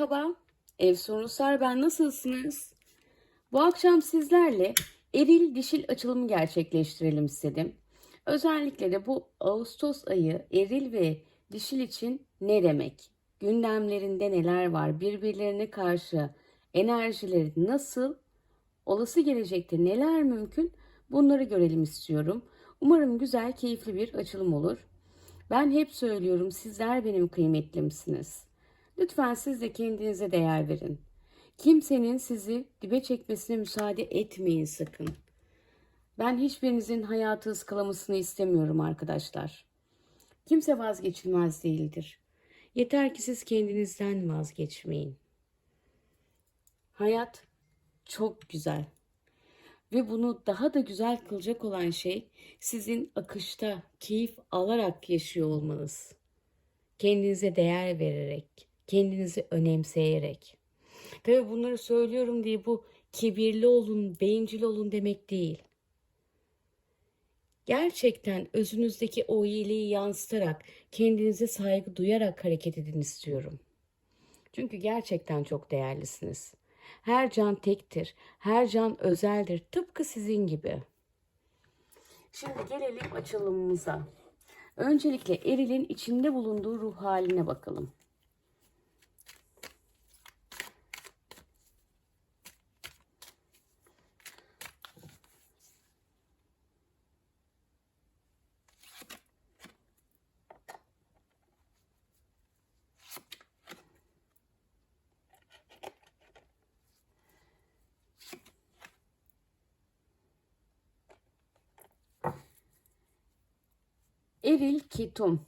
Merhaba, Ev Sorunuslar ben nasılsınız? Bu akşam sizlerle eril dişil açılımı gerçekleştirelim istedim. Özellikle de bu Ağustos ayı eril ve dişil için ne demek? Gündemlerinde neler var? Birbirlerine karşı enerjileri nasıl? Olası gelecekte neler mümkün? Bunları görelim istiyorum. Umarım güzel, keyifli bir açılım olur. Ben hep söylüyorum sizler benim kıymetlimsiniz. Lütfen siz de kendinize değer verin. Kimsenin sizi dibe çekmesine müsaade etmeyin sakın. Ben hiçbirinizin hayatı ıskalamasını istemiyorum arkadaşlar. Kimse vazgeçilmez değildir. Yeter ki siz kendinizden vazgeçmeyin. Hayat çok güzel. Ve bunu daha da güzel kılacak olan şey sizin akışta keyif alarak yaşıyor olmanız. Kendinize değer vererek, kendinizi önemseyerek. Tabii bunları söylüyorum diye bu kibirli olun, bencil olun demek değil. Gerçekten özünüzdeki o iyiliği yansıtarak, kendinize saygı duyarak hareket edin istiyorum. Çünkü gerçekten çok değerlisiniz. Her can tektir, her can özeldir, tıpkı sizin gibi. Şimdi gelelim açılımımıza. Öncelikle erilin içinde bulunduğu ruh haline bakalım. Eril ketum.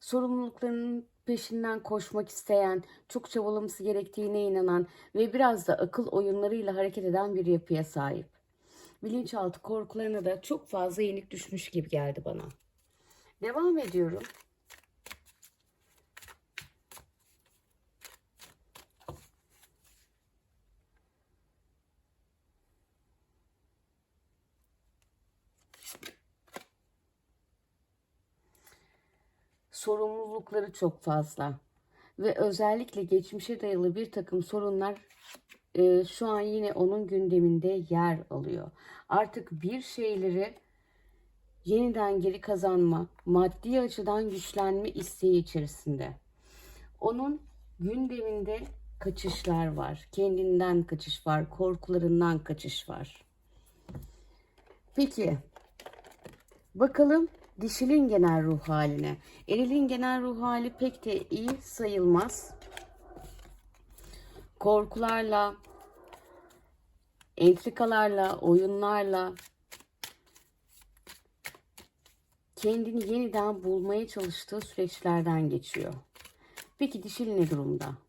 Sorumluluklarının peşinden koşmak isteyen, çok çabalaması gerektiğine inanan ve biraz da akıl oyunlarıyla hareket eden bir yapıya sahip. Bilinçaltı korkularına da çok fazla yenik düşmüş gibi geldi bana. Devam ediyorum. Sorumlulukları çok fazla ve özellikle geçmişe dayalı bir takım sorunlar e, şu an yine onun gündeminde yer alıyor. Artık bir şeyleri yeniden geri kazanma, maddi açıdan güçlenme isteği içerisinde. Onun gündeminde kaçışlar var. Kendinden kaçış var, korkularından kaçış var. Peki bakalım dişilin genel ruh haline. Erilin genel ruh hali pek de iyi sayılmaz. Korkularla, entrikalarla, oyunlarla kendini yeniden bulmaya çalıştığı süreçlerden geçiyor. Peki dişil ne durumda?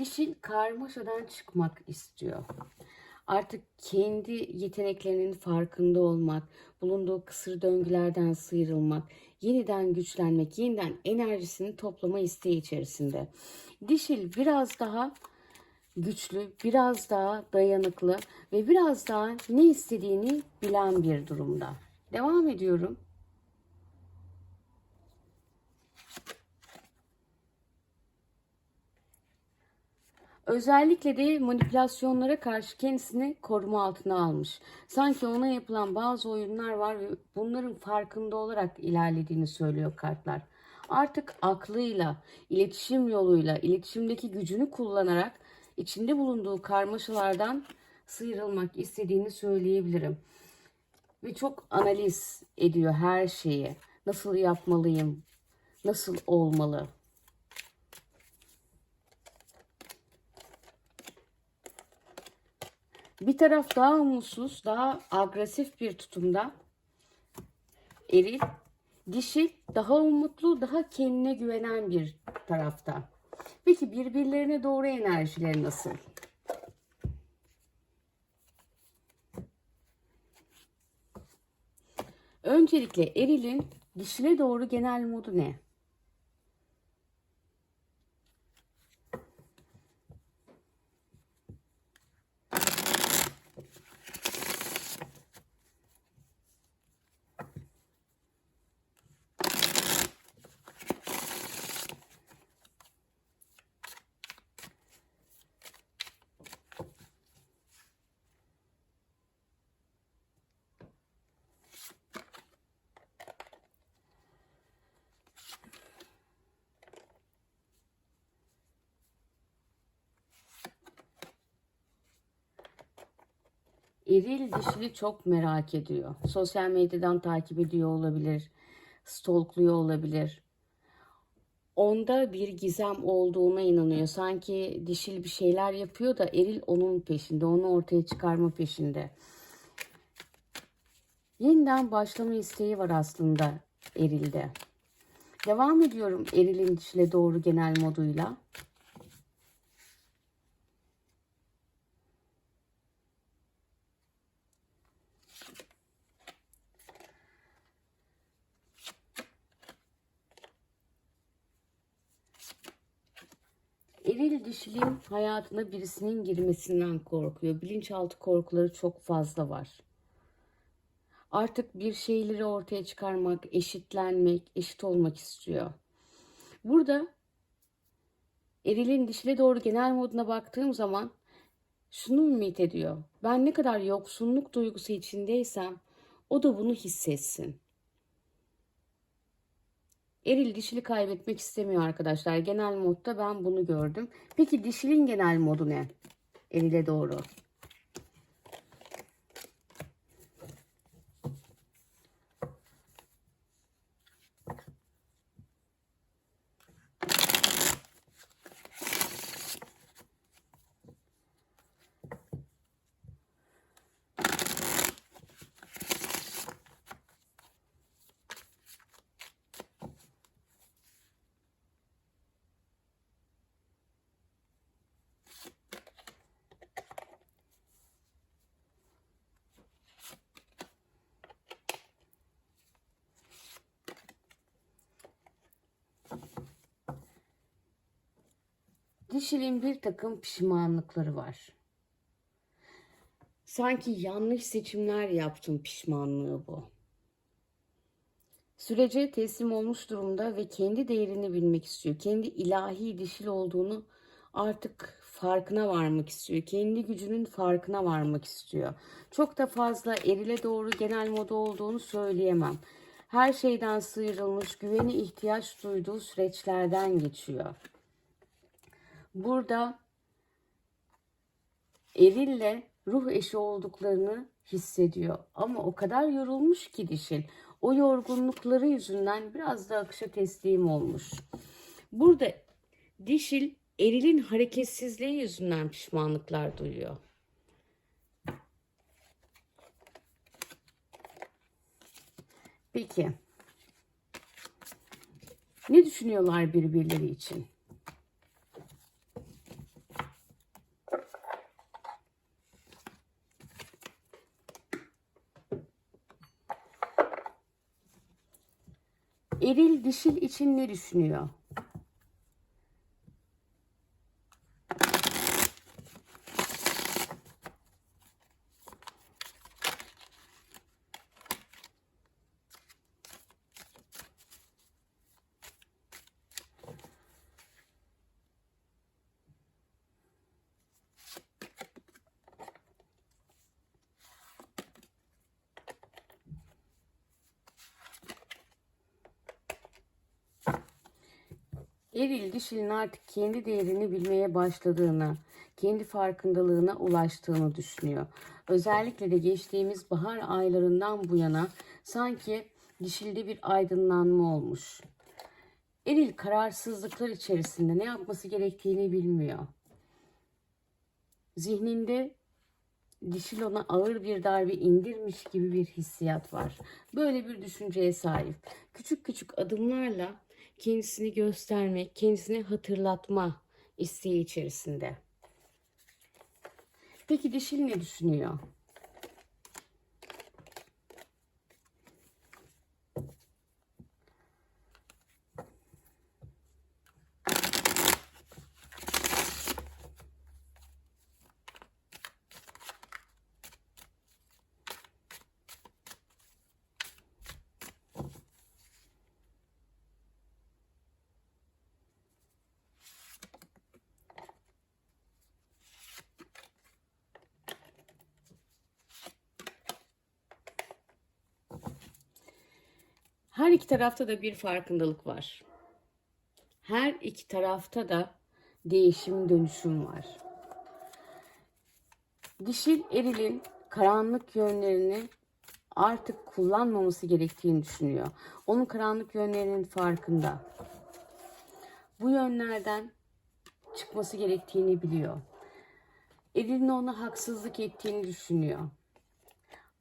Dişil karmaşadan çıkmak istiyor. Artık kendi yeteneklerinin farkında olmak, bulunduğu kısır döngülerden sıyrılmak, yeniden güçlenmek, yeniden enerjisini toplama isteği içerisinde. Dişil biraz daha güçlü, biraz daha dayanıklı ve biraz daha ne istediğini bilen bir durumda. Devam ediyorum. Özellikle de manipülasyonlara karşı kendisini koruma altına almış. Sanki ona yapılan bazı oyunlar var ve bunların farkında olarak ilerlediğini söylüyor kartlar. Artık aklıyla, iletişim yoluyla, iletişimdeki gücünü kullanarak içinde bulunduğu karmaşalardan sıyrılmak istediğini söyleyebilirim. Ve çok analiz ediyor her şeyi. Nasıl yapmalıyım? Nasıl olmalı? Bir taraf daha umutsuz, daha agresif bir tutumda. Eril. Dişil daha umutlu, daha kendine güvenen bir tarafta. Peki birbirlerine doğru enerjileri nasıl? Öncelikle erilin Dişile doğru genel modu ne? Eril dişili çok merak ediyor. Sosyal medyadan takip ediyor olabilir. Stalkluyor olabilir. Onda bir gizem olduğuna inanıyor. Sanki dişil bir şeyler yapıyor da eril onun peşinde. Onu ortaya çıkarma peşinde. Yeniden başlama isteği var aslında erilde. Devam ediyorum erilin dişile doğru genel moduyla. Dişilin hayatına birisinin girmesinden korkuyor. Bilinçaltı korkuları çok fazla var. Artık bir şeyleri ortaya çıkarmak, eşitlenmek, eşit olmak istiyor. Burada erilin dişile doğru genel moduna baktığım zaman şunu ümit ediyor. Ben ne kadar yoksunluk duygusu içindeysem o da bunu hissetsin. Eril dişili kaybetmek istemiyor arkadaşlar. Genel modda ben bunu gördüm. Peki dişilin genel modu ne? Erile doğru. Dişilin bir takım pişmanlıkları var. Sanki yanlış seçimler yaptım pişmanlığı bu. Sürece teslim olmuş durumda ve kendi değerini bilmek istiyor. Kendi ilahi dişil olduğunu artık farkına varmak istiyor. Kendi gücünün farkına varmak istiyor. Çok da fazla erile doğru genel moda olduğunu söyleyemem. Her şeyden sıyrılmış, güveni ihtiyaç duyduğu süreçlerden geçiyor. Burada erille ruh eşi olduklarını hissediyor. Ama o kadar yorulmuş ki dişil. O yorgunlukları yüzünden biraz da akışa teslim olmuş. Burada dişil erilin hareketsizliği yüzünden pişmanlıklar duyuyor. Peki. Ne düşünüyorlar birbirleri için? Eril dişil için ne düşünüyor? Eril dişilin artık kendi değerini bilmeye başladığını, kendi farkındalığına ulaştığını düşünüyor. Özellikle de geçtiğimiz bahar aylarından bu yana sanki dişilde bir aydınlanma olmuş. Eril kararsızlıklar içerisinde ne yapması gerektiğini bilmiyor. Zihninde dişil ona ağır bir darbe indirmiş gibi bir hissiyat var. Böyle bir düşünceye sahip. Küçük küçük adımlarla kendisini göstermek, kendisini hatırlatma isteği içerisinde. Peki dişil ne düşünüyor? Her iki tarafta da bir farkındalık var. Her iki tarafta da değişim dönüşüm var. Dişil erilin karanlık yönlerini artık kullanmaması gerektiğini düşünüyor. Onun karanlık yönlerinin farkında. Bu yönlerden çıkması gerektiğini biliyor. Erilin ona haksızlık ettiğini düşünüyor.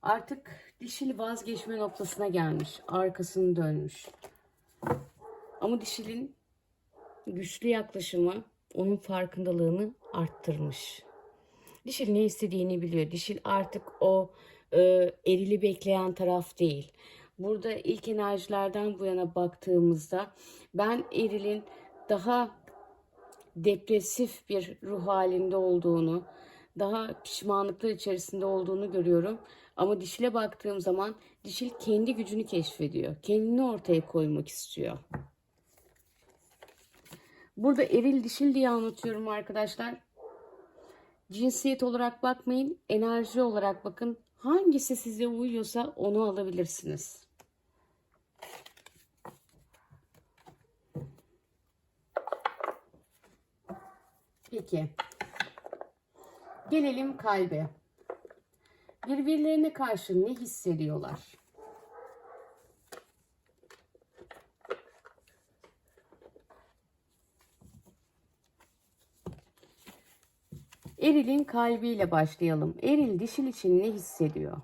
Artık dişil vazgeçme noktasına gelmiş. Arkasını dönmüş. Ama dişilin güçlü yaklaşımı onun farkındalığını arttırmış. Dişil ne istediğini biliyor. Dişil artık o e, erili bekleyen taraf değil. Burada ilk enerjilerden bu yana baktığımızda ben erilin daha depresif bir ruh halinde olduğunu, daha pişmanlıklar içerisinde olduğunu görüyorum. Ama dişile baktığım zaman dişil kendi gücünü keşfediyor. Kendini ortaya koymak istiyor. Burada eril dişil diye anlatıyorum arkadaşlar. Cinsiyet olarak bakmayın, enerji olarak bakın. Hangisi size uyuyorsa onu alabilirsiniz. Peki. Gelelim kalbe. Birbirlerine karşı ne hissediyorlar? Eril'in kalbiyle başlayalım. Eril dişil için ne hissediyor?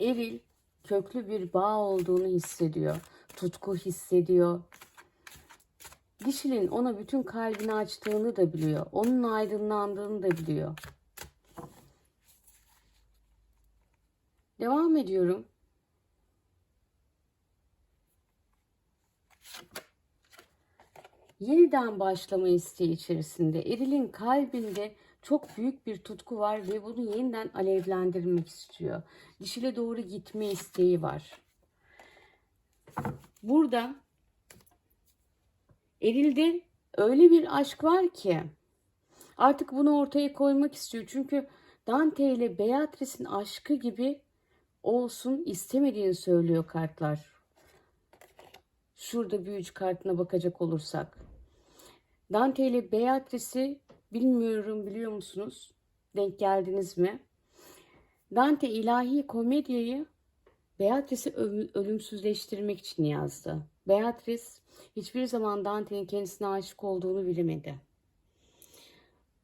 Eril köklü bir bağ olduğunu hissediyor. Tutku hissediyor. Dişilin ona bütün kalbini açtığını da biliyor. Onun aydınlandığını da biliyor. Devam ediyorum. Yeniden başlama isteği içerisinde Eril'in kalbinde çok büyük bir tutku var ve bunu yeniden alevlendirmek istiyor. Dişile doğru gitme isteği var. Burada Eril'de öyle bir aşk var ki artık bunu ortaya koymak istiyor. Çünkü Dante ile Beatrice'in aşkı gibi olsun istemediğini söylüyor kartlar. Şurada büyücü kartına bakacak olursak. Dante ile Beatrice'i bilmiyorum biliyor musunuz? Denk geldiniz mi? Dante ilahi komedyayı Beatrice'i ölümsüzleştirmek için yazdı. Beatrice hiçbir zaman Dante'nin kendisine aşık olduğunu bilemedi.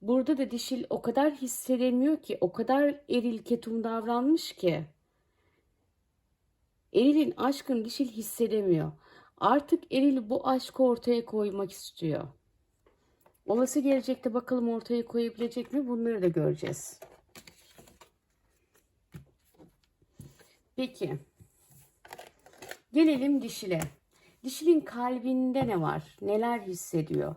Burada da dişil o kadar hissedemiyor ki, o kadar eril ketum davranmış ki. Eril'in aşkını dişil hissedemiyor. Artık Eril bu aşkı ortaya koymak istiyor. Olası gelecekte bakalım ortaya koyabilecek mi? Bunları da göreceğiz. Peki. Gelelim dişile. Dişilin kalbinde ne var? Neler hissediyor?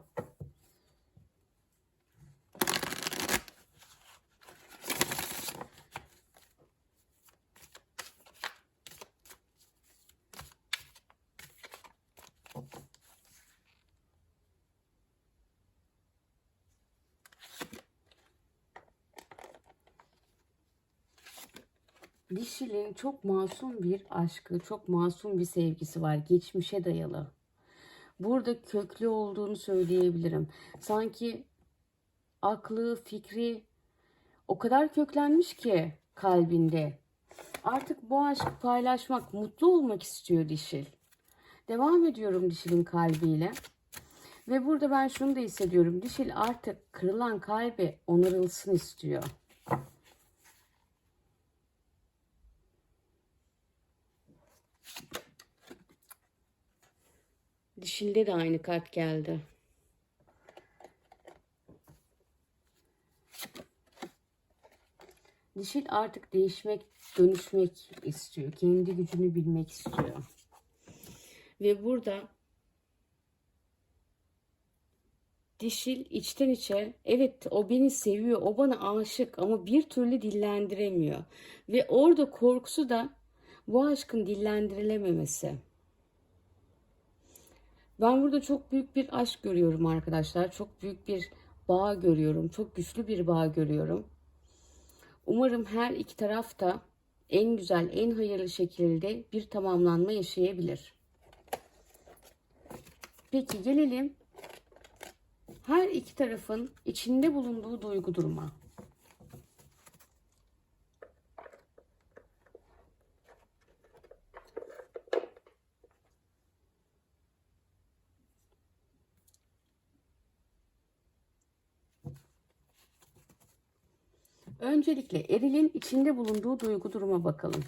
Dişil'in çok masum bir aşkı, çok masum bir sevgisi var. Geçmişe dayalı. Burada köklü olduğunu söyleyebilirim. Sanki aklı, fikri o kadar köklenmiş ki kalbinde. Artık bu aşkı paylaşmak, mutlu olmak istiyor dişil. Devam ediyorum dişilin kalbiyle. Ve burada ben şunu da hissediyorum. Dişil artık kırılan kalbi onarılsın istiyor. dişinde de aynı kart geldi. Dişil artık değişmek, dönüşmek istiyor. Kendi gücünü bilmek istiyor. Ve burada dişil içten içe evet o beni seviyor, o bana aşık ama bir türlü dillendiremiyor. Ve orada korkusu da bu aşkın dillendirilememesi. Ben burada çok büyük bir aşk görüyorum arkadaşlar. Çok büyük bir bağ görüyorum. Çok güçlü bir bağ görüyorum. Umarım her iki taraf da en güzel, en hayırlı şekilde bir tamamlanma yaşayabilir. Peki gelelim her iki tarafın içinde bulunduğu duygu duruma. Öncelikle erilin içinde bulunduğu duygu duruma bakalım.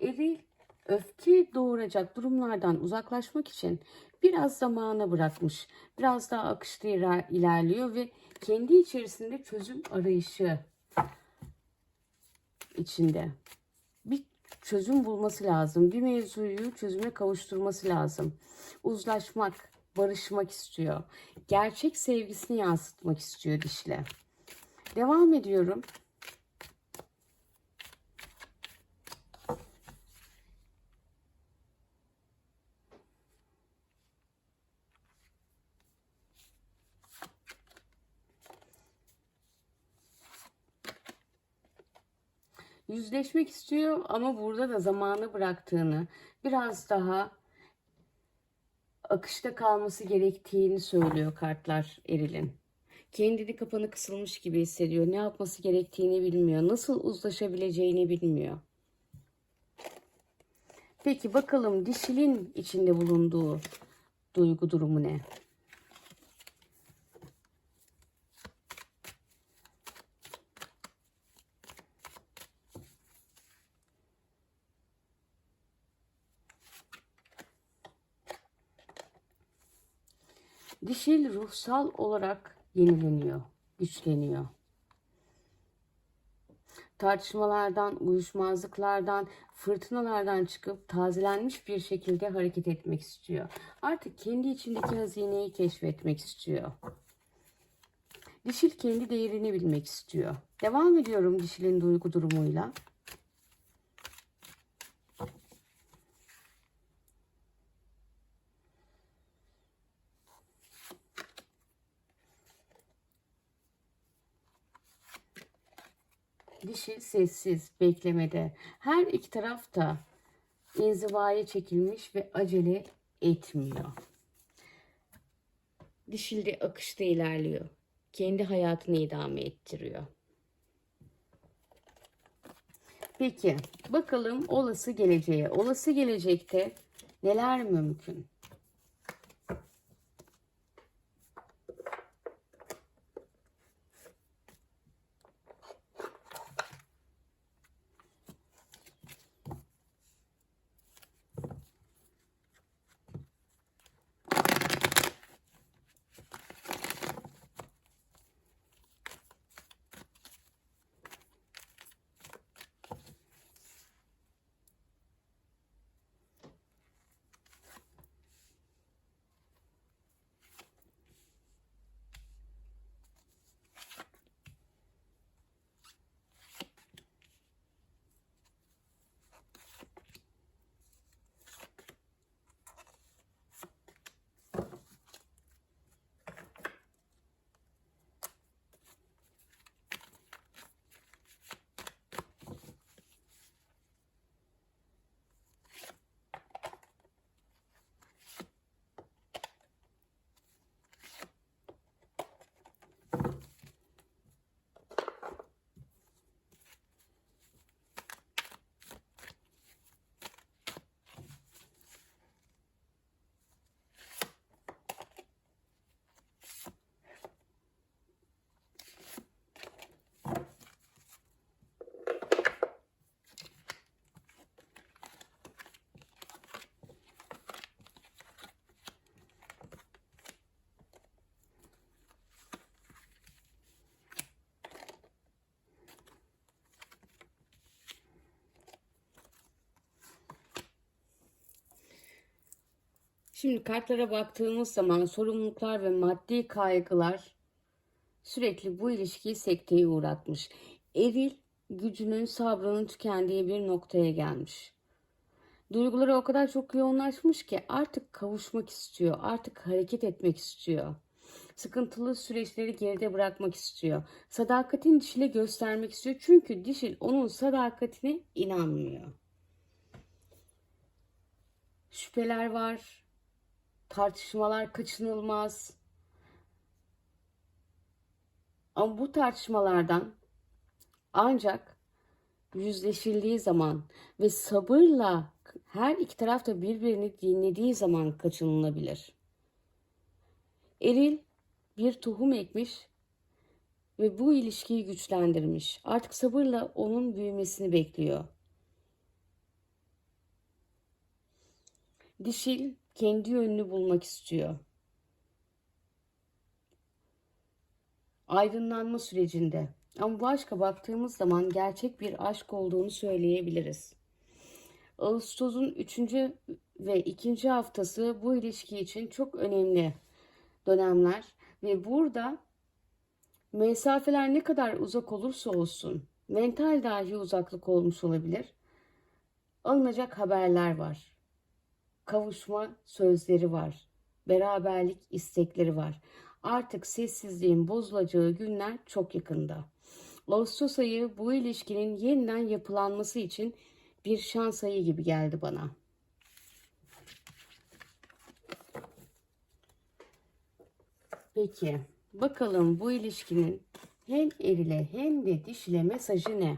Eril öfke doğuracak durumlardan uzaklaşmak için biraz zamana bırakmış. Biraz daha akışta iler- ilerliyor ve kendi içerisinde çözüm arayışı içinde. Bir çözüm bulması lazım. Bir mevzuyu çözüme kavuşturması lazım. Uzlaşmak, barışmak istiyor. Gerçek sevgisini yansıtmak istiyor dişle. Devam ediyorum. Yüzleşmek istiyor ama burada da zamanı bıraktığını, biraz daha akışta kalması gerektiğini söylüyor kartlar Eril'in. Kendini kapanı kısılmış gibi hissediyor. Ne yapması gerektiğini bilmiyor. Nasıl uzlaşabileceğini bilmiyor. Peki bakalım dişilin içinde bulunduğu duygu durumu ne? Dişil ruhsal olarak yenileniyor, güçleniyor. Tartışmalardan, uyuşmazlıklardan, fırtınalardan çıkıp tazelenmiş bir şekilde hareket etmek istiyor. Artık kendi içindeki hazineyi keşfetmek istiyor. Dişil kendi değerini bilmek istiyor. Devam ediyorum dişilin duygu durumuyla. Dişi sessiz, beklemede. Her iki taraf da inzivaya çekilmiş ve acele etmiyor. Dişil de akışta ilerliyor. Kendi hayatını idame ettiriyor. Peki bakalım olası geleceğe. Olası gelecekte neler mümkün? Şimdi kartlara baktığımız zaman sorumluluklar ve maddi kaygılar sürekli bu ilişkiyi sekteye uğratmış. Eril gücünün, sabrının tükendiği bir noktaya gelmiş. Duyguları o kadar çok yoğunlaşmış ki artık kavuşmak istiyor, artık hareket etmek istiyor. Sıkıntılı süreçleri geride bırakmak istiyor. Sadakatin dişile göstermek istiyor. Çünkü dişil onun sadakatine inanmıyor. Şüpheler var. Tartışmalar kaçınılmaz. Ama bu tartışmalardan ancak yüzleşildiği zaman ve sabırla her iki taraf da birbirini dinlediği zaman kaçınılabilir. Eril bir tohum ekmiş ve bu ilişkiyi güçlendirmiş. Artık sabırla onun büyümesini bekliyor. Dişil kendi yönünü bulmak istiyor. Aydınlanma sürecinde. Ama bu aşka baktığımız zaman gerçek bir aşk olduğunu söyleyebiliriz. Ağustos'un 3. ve 2. haftası bu ilişki için çok önemli dönemler ve burada mesafeler ne kadar uzak olursa olsun mental dahi uzaklık olmuş olabilir. Alınacak haberler var. Kavuşma sözleri var. Beraberlik istekleri var. Artık sessizliğin bozulacağı günler çok yakında. Ağustos ayı bu ilişkinin yeniden yapılanması için bir şans ayı gibi geldi bana. Peki bakalım bu ilişkinin hem erile hem de dişile mesajı ne?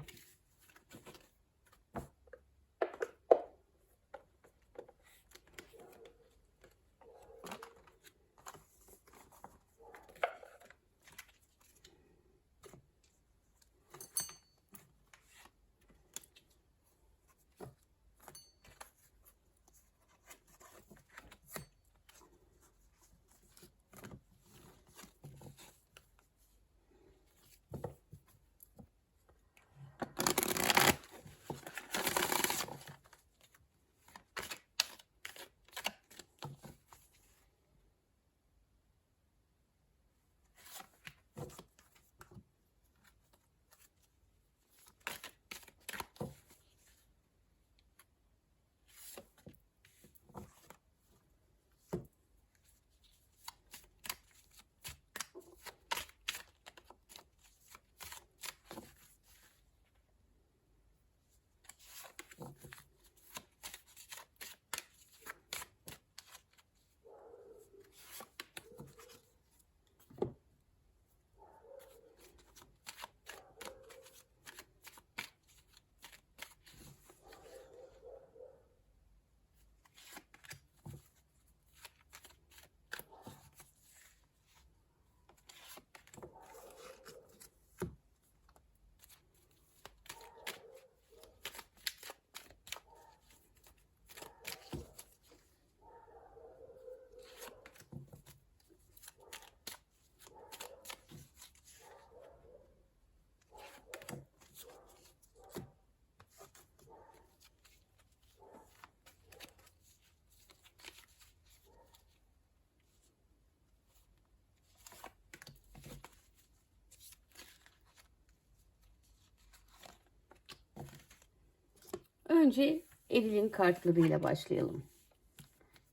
Önce Eril'in kartlarıyla başlayalım.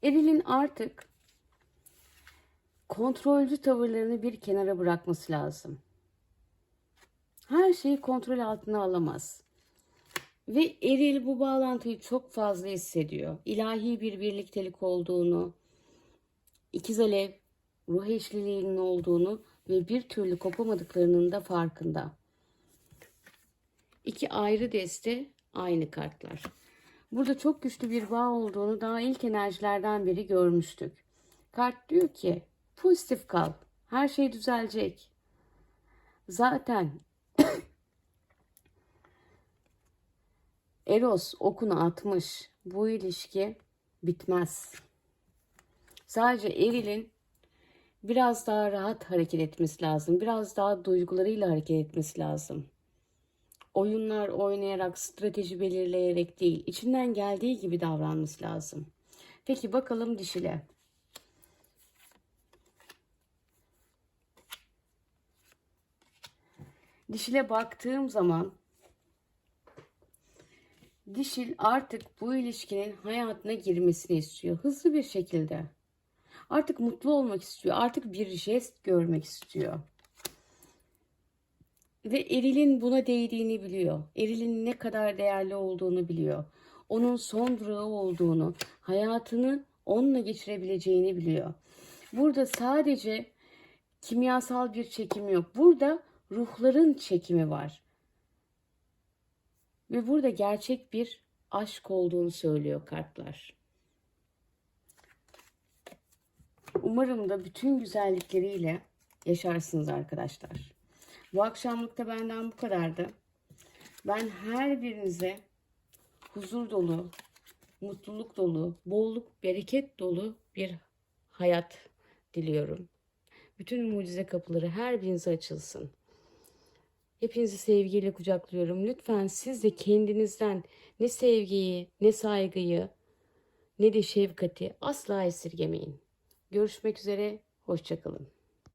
Eril'in artık kontrolcü tavırlarını bir kenara bırakması lazım. Her şeyi kontrol altına alamaz. Ve Eril bu bağlantıyı çok fazla hissediyor. İlahi bir birliktelik olduğunu, ikiz alev, ruh eşliliğinin olduğunu ve bir türlü kopamadıklarının da farkında. İki ayrı deste aynı kartlar. Burada çok güçlü bir bağ olduğunu daha ilk enerjilerden beri görmüştük. Kart diyor ki pozitif kal. Her şey düzelecek. Zaten Eros okunu atmış. Bu ilişki bitmez. Sadece Eril'in biraz daha rahat hareket etmesi lazım. Biraz daha duygularıyla hareket etmesi lazım oyunlar oynayarak, strateji belirleyerek değil, içinden geldiği gibi davranması lazım. Peki bakalım dişile. Dişile baktığım zaman dişil artık bu ilişkinin hayatına girmesini istiyor. Hızlı bir şekilde. Artık mutlu olmak istiyor. Artık bir jest görmek istiyor. Ve Eril'in buna değdiğini biliyor. Eril'in ne kadar değerli olduğunu biliyor. Onun son durağı olduğunu, hayatını onunla geçirebileceğini biliyor. Burada sadece kimyasal bir çekim yok. Burada ruhların çekimi var. Ve burada gerçek bir aşk olduğunu söylüyor kartlar. Umarım da bütün güzellikleriyle yaşarsınız arkadaşlar. Bu akşamlık da benden bu kadardı. Ben her birinize huzur dolu, mutluluk dolu, bolluk, bereket dolu bir hayat diliyorum. Bütün mucize kapıları her birinize açılsın. Hepinizi sevgiyle kucaklıyorum. Lütfen siz de kendinizden ne sevgiyi, ne saygıyı, ne de şefkati asla esirgemeyin. Görüşmek üzere, hoşçakalın.